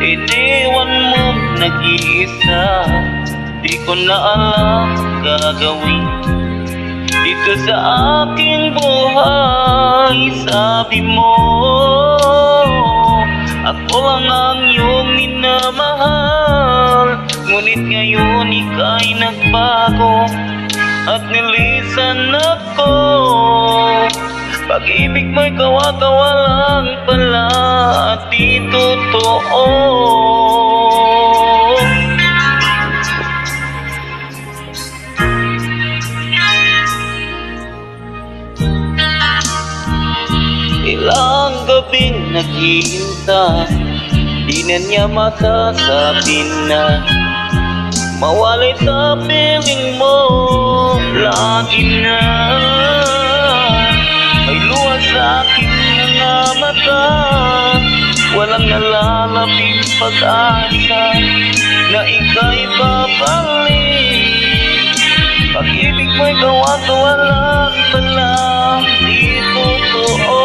Iniwan mo nag-iisa Di ko na alam gagawin. Dito sa aking buhay Sabi mo. Ako lang ang iyong minamahal Ngunit ngayon ika'y nagbago. At nilisan ako Pag-ibig mo'y kawa-kawa lang pala At di totoo. Ilang gabing naghihintay Di na niya masasabi na Mawalay sa piling mo. Lagi na mata Walang nalalaping pag-asa Na ika'y babalik. Pag-ibig mo'y gawa-gawa lang pala Di totoo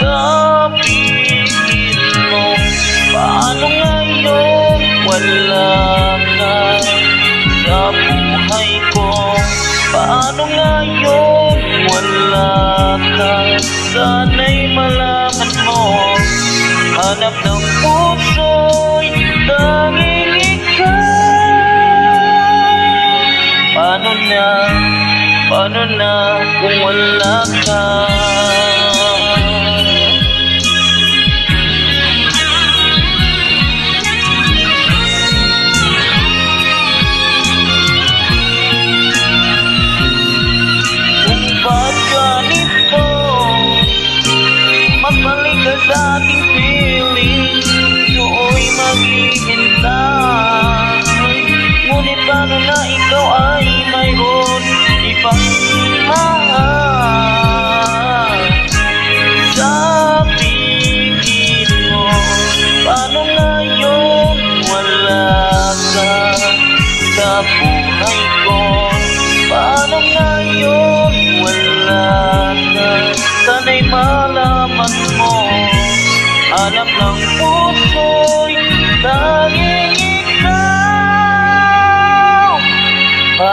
Sabihin mo Paano ngayon wala ka? Sa buhay ko Paano ngayon wala ka Sana'y malaman mo Hanap ng puso'y tanging ikaw. Paano na, paano na kung wala ka sa aking piling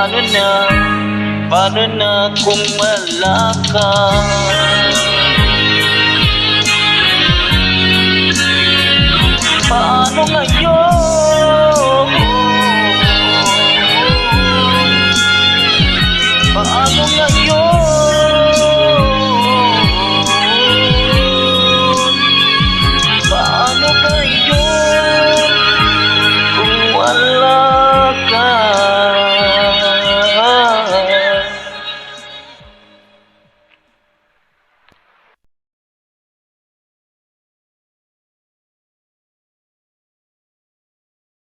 Paano na, paano na kung wala ka